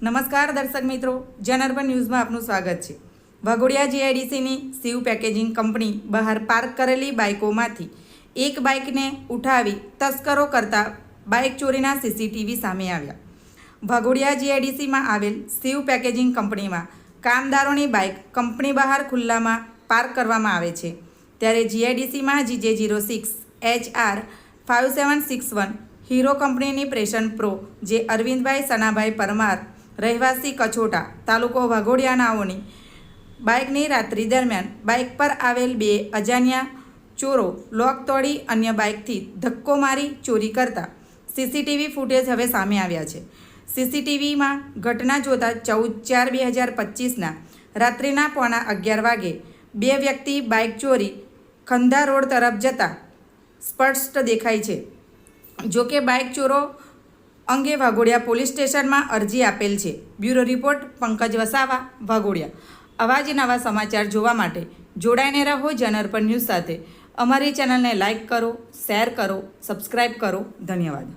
નમસ્કાર દર્શક મિત્રો જનઅર્બન ન્યૂઝમાં આપનું સ્વાગત છે. વાઘોડિયા જીઆઈડીસીની સીવ પેકેજિંગ કંપની બહાર પાર્ક કરેલી બાઇકોમાંથી એક બાઇકને ઉઠાવી તસ્કરો કરતા બાઇક ચોરીના સીસીટીવી સામે આવ્યા. વાઘોડિયા જીઆઈડીસીમાં આવેલ સીવ પેકેજિંગ કંપનીમાં કામદારોની બાઇક કંપની બહાર ખુલ્લામાં પાર્ક કરવામાં આવે છે. ત્યારે જીઆઈડીસીમાં GJ zero six, H R five seven six one, Hero કંપનીની પ્રેશન પ્રો જે અરવિંદભાઈ સનાભાઈ પરમાર રહેવાસી કછોટા, તાલુકો વાઘોડિયાનાઓની બાઇકની રાત્રિ દરમિયાન બાઇક પર આવેલ બે અજાણ્યા ચોરો લોક તોડી અન્ય બાઇકથી ધક્કો મારી ચોરી કરતા. સીસીટીવી ફૂટેજ હવે સામે આવ્યા છે. સીસીટીવીમાં ઘટના જોતા ચૌદ ચાર બે હજાર પચીસના રાત્રિના પોણા અગિયાર વાગે બે વ્યક્તિ બાઇક ચોરી ખંધા રોડ તરફ જતા સ્પષ્ટ દેખાય છે. જોકે બાઇક ચોરો અંગે વાઘોડિયા પોલીસ સ્ટેશનમાં અરજી આપેલ છે. Bureau report, Pankaj Vasava, Waghodia. અવાજ નવા સમાચાર જોવા માટે જોડાઈને રહો જનઅર્પણ ન્યૂઝ સાથે. અમારી ચેનલને લાઇક કરો, શેર કરો સબસ્ક્રાઈબ કરો. ધન્યવાદ.